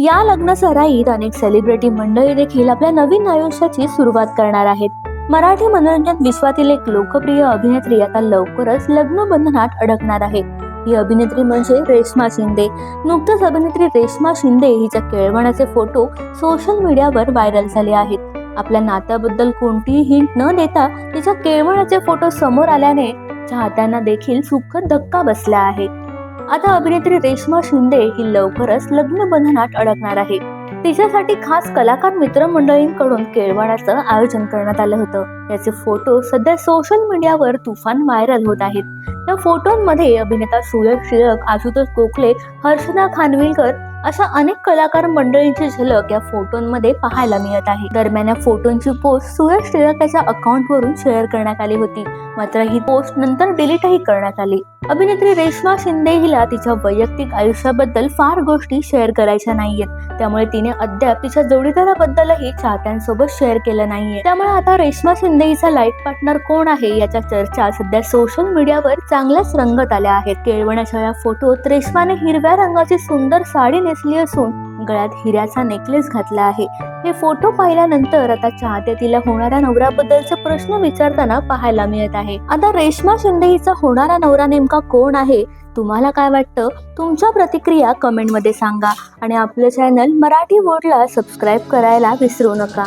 या लग्न सराईत अनेक सेलिब्रिटी मंडळी देखील आपल्या नवीन आयुष्याची सुरुवात करणार आहेत. मराठी मनोरंजन विश्वातील एक लोकप्रिय अभिनेत्री आता लवकरच लग्न बंधनात अडकणार आहे. ही अभिनेत्री म्हणजे रेश्मा शिंदे. नुकतंच अभिनेत्री रेश्मा शिंदे हिच्या केळवणाचे फोटो सोशल मीडियावर व्हायरल झाले आहेत. आपल्या नात्याबद्दल कोणतीही हिंट न देता तिच्या केळवणाचे फोटो समोर आल्याने चाहत्यांना देखील सुखद धक्का बसला आहे. आता अभिनेत्री रेश्मा शिंदे ही लवकरच लग्न बंधनात अडकणार आहे. तिच्यासाठी खास कलाकार मित्रमंडळींकडून केळवणाचं आयोजन करण्यात आलं होतं. याचे फोटो सध्या सोशल मीडियावर तुफान व्हायरल होत आहेत. त्या फोटोंमध्ये अभिनेता सुयश टिळक आशुतोष गोखले हर्षदा खानविलकर अशा अनेक कलाकार मंडळींची झलक या फोटोंमध्ये पाहायला मिळत आहे. दरम्यान या फोटोंची पोस्ट सुयश टिळक याच्या अकाउंटवरून शेअर करण्यात आली होती. मात्र ही पोस्ट नंतर डिलीटही करण्यात आली. अभिनेत्री रेश्मा शिंदे हिला तिच्या वैयक्तिक आयुष्याबद्दल फार गोष्टी शेअर करायच्या नाहीयेत. त्यामुळे तिने अद्याप तिच्या जोडीदाराबद्दलही चाहत्यांसोबत शेअर केलं नाहीये. त्यामुळे आता रेश्मा शिंदे हिचा लाईफ पार्टनर कोण आहे याच्या चर्चा सध्या सोशल मीडियावर चांगल्याच रंगत आल्या आहेत. केळवणाच्या या फोटोत रेश्माने हिरव्या रंगाची सुंदर साडी नेसली असून गळ्यात हिऱ्याचा नेकलेस घातला आहे. हे फोटो पाहिल्यानंतर आता चाहते तिला होणाऱ्या नवऱ्याबद्दलचे प्रश्न विचारताना पाहायला मिळत आहे. आता रेश्मा शिंदे हिचा होणारा नवरा नेमका कोण आहे? तुम्हाला काय वाटतं? तुमच्या प्रतिक्रिया कमेंटमध्ये सांगा. आणि आपलं चॅनल मराठी बोर्डला सबस्क्राईब करायला विसरू नका.